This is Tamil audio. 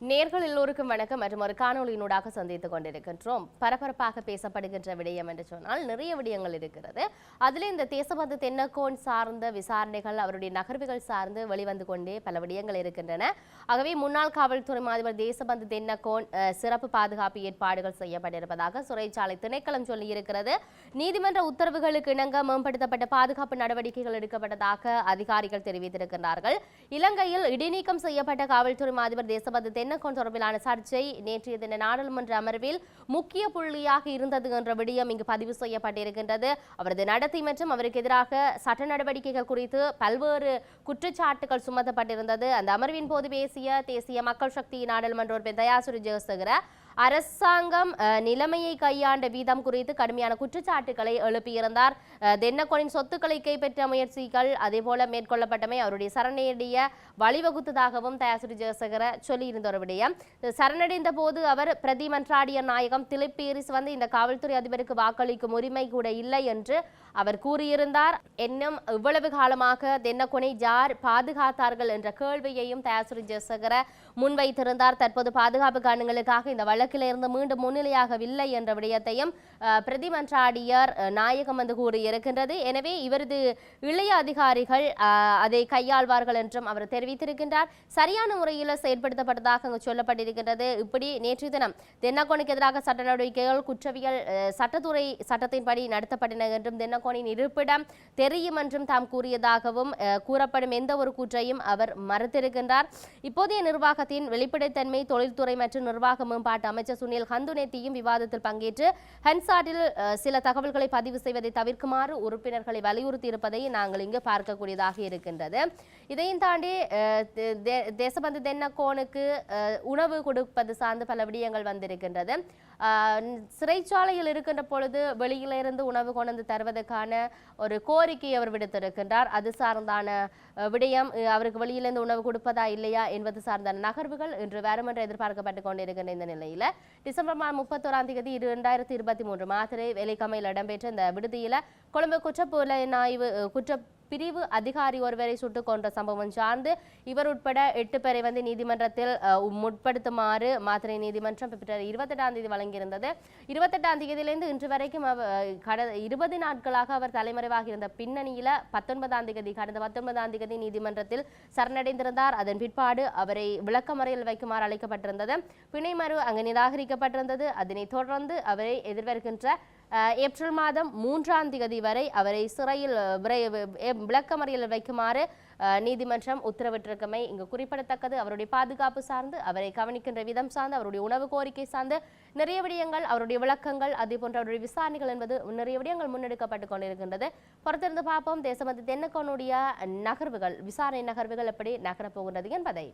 நேர்கள் எல்லோருக்கும் வணக்கம். மற்றும் ஒரு காணொலியினூடாக சந்தித்துக் கொண்டிருக்கின்றோம். பரபரப்பாக பேசப்படுகின்ற விடயம் என்று சொன்னால் நிறைய விடயங்கள் இருக்கிறது. அதில் இந்த தேசபந்து தென்னக்கோன் சார்ந்த விசாரணைகள் அவருடைய நகர்வுகள் சார்ந்து வெளிவந்து கொண்டே பல விடயங்கள் இருக்கின்றன. ஆகவே முன்னாள் காவல்துறை மாதிபர் தேசபந்து தென்னக்கோன் சிறப்பு பாதுகாப்பு ஏற்பாடுகள் செய்யப்பட்டிருப்பதாக சிறைச்சாலை திணைக்களம் சொல்லியிருக்கிறது. நீதிமன்ற உத்தரவுகளுக்கு இணங்க மேம்படுத்தப்பட்ட பாதுகாப்பு நடவடிக்கைகள் எடுக்கப்பட்டதாக அதிகாரிகள் தெரிவித்திருக்கிறார்கள் இலங்கையில் இடைநீக்கம் செய்யப்பட்ட காவல்துறை மாதிபர் தேசபந்து தென்னக்கோன் தொடர்பிலான சர்ச்சை? நேற்றைய தின நாடாளுமன்ற அமர்வில் முக்கிய புள்ளியாக இருந்தது என்ற விடயம் இங்கு பதிவு செய்யப்பட்டிருக்கின்றது. அவரது நடத்தை மற்றும் அவருக்கு எதிராக சட்ட நடவடிக்கைகள் குறித்து பல்வேறு குற்றச்சாட்டுகள் சுமத்தப்பட்டிருந்தது. அந்த அமர்வின் போது பேசிய தேசிய மக்கள் சக்தி நாடாளுமன்ற உறுப்பினர் தயாசுரி ஜெயசேகர அரசாங்கம் நிலைமையை கையாண்ட வீதம் குறித்து கடுமையான குற்றச்சாட்டுகளை எழுப்பியிருந்தார். தென்னக்கோனின் சொத்துக்களை கைப்பற்ற முயற்சிகள் அதேபோல மேற்கொள்ளப்பட்டமை அவருடைய சரணடைய வழிவகுத்ததாகவும் தயாசுரி ஜெயசேகர சொல்லியிருந்த ஒரு விடயம். சரணடைந்த போது அவர் பிரதி மன்றாடிய நாயகம் திலிப்பேரிஸ் வந்து இந்த காவல்துறை அதிபருக்கு வாக்களிக்கும் உரிமை கூட இல்லை என்று அவர் கூறியிருந்தார். இன்னும் இவ்வளவு காலமாக தென்னக்கொனை ஜார் பாதுகாத்தார்கள் என்ற கேள்வியையும் தயாசுரி ஜெயசேகர முன்வைத்திருந்தார். தற்போது பாதுகாப்பு காரணங்களுக்காக இந்த வழக்கு இருந்து மீண்டும் முன்னிலையாகவில்லை என்ற விடயத்தையும் பிரதிமன்றாடியார் நாயகம் வந்து கூறியிருக்கின்றது. எனவே இவரது இளைய அதிகாரிகள் அதை கையாள்வார்கள் என்றும் அவர் தெரிவித்திருக்கின்றார். சரியான முறையில் செயல்படுத்தப்பட்டதாக அங்கு சொல்லப்பட்டிருக்கின்றது. இப்படி நேற்று தினம் தென்னக்கோனுக்கு எதிராக சட்ட நடவடிக்கைகள் குற்றவியல் சட்டத்துறை சட்டத்தின்படி நடத்தப்பட்டன என்றும் தென்னக்கோனின் இருப்பிடம் தெரியும் என்றும் தாம் கூறியதாகவும் கூறப்படும் எந்த ஒரு கூற்றையும் அவர் மறுத்திருக்கின்றார். இப்போதைய நிர்வாகத்தின் வெளிப்படைத்தன்மை தொழில்துறை மற்றும் நிர்வாக மேம்பாட்டு அமைச்சர் சுனில் ஹந்துனேத்தியும் விவாதத்தில் பங்கேற்று ஹன்சாட்டில் சில தகவல்களை பதிவு செய்வதை தவிர்க்குமாறு உறுப்பினர்களை வலியுறுத்தி இருப்பதை நாங்கள் இங்கு பார்க்கக்கூடியதாக இருக்கின்றது. இதையும் தாண்டி தே- தேசபந்து தென்னக்கோனுக்கு உணவு கொடுப்பது சார்ந்து பல விடயங்கள் வந்திருக்கின்றது. சிறைச்சாலையில் இருக்கின்ற பொழுது வெளியிலிருந்து உணவு கொண்டு வந்து தருவதற்கான ஒரு கோரிக்கை அவர் விடுத்திருக்கின்றார். அது சார்ந்தான விடயம் அவருக்கு வெளியிலிருந்து உணவு கொடுப்பதா இல்லையா என்பது சார்ந்த நகர்வுகள் இன்று வேறும் என்று எதிர்பார்க்கப்பட்டு கொண்டிருக்கின்ற இந்த நிலையில டிசம்பர் மாதம் முப்பத்தோராம் தேதி இரண்டாயிரத்தி இருபத்தி மூன்று மாத்திரை வேலைக்கமையில் இடம்பெற்ற இந்த விடுதியில கொழும்பு குற்றப்புலனாய்வு குற்ற பிரிவு அதிகாரி ஒருவரை சுட்டுக் கொன்ற சம்பவம் சார்ந்து இவர் உட்பட எட்டு பேரை வந்து நீதிமன்றத்தில் முற்படுத்துமாறு மாத்திரை நீதிமன்றம் பிப்ரவரி இருபத்தெட்டாம் தேதி வழங்கியிருந்தது. இருபத்தெட்டாம் தேதியிலிருந்து இன்று வரைக்கும் அவர் கடந்த இருபது நாட்களாக அவர் தலைமறைவாக இருந்த பின்னணியில பத்தொன்பதாம் தேதி கடந்த பத்தொன்பதாம் தேதி நீதிமன்றத்தில் சரணடைந்திருந்தார். அதன் பிற்பாடு அவரை விளக்கமறையில் வைக்குமாறு அழைக்கப்பட்டிருந்தது. பிணைமறு அங்கு நிராகரிக்கப்பட்டிருந்தது. அதனைத் தொடர்ந்து அவரை எதிர்வருகின்ற ஏப்ரல் மாதம் மூன்றாம் தேதி வரை அவரை சிறையில் அஹ், விளக்கமறியலில் வைக்குமாறு நீதிமன்றம் உத்தரவிட்டிருக்கமை இங்கு குறிப்பிடத்தக்கது. அவருடைய பாதுகாப்பு சார்ந்து அவரை கவனிக்கின்ற விதம் சார்ந்து அவருடைய உணவு கோரிக்கை சார்ந்து நிறைய விடயங்கள் அவருடைய விளக்கங்கள் அதே போன்ற அவருடைய விசாரணைகள் என்பது நிறைய விடயங்கள் முன்னெடுக்கப்பட்டு கொண்டிருக்கின்றது. பொறுத்திருந்து பார்ப்போம் தேசமத்து தென்னக்கோனுடைய நகர்வுகள் விசாரணை நகர்வுகள் எப்படி நகரப்போகின்றது என்பதை.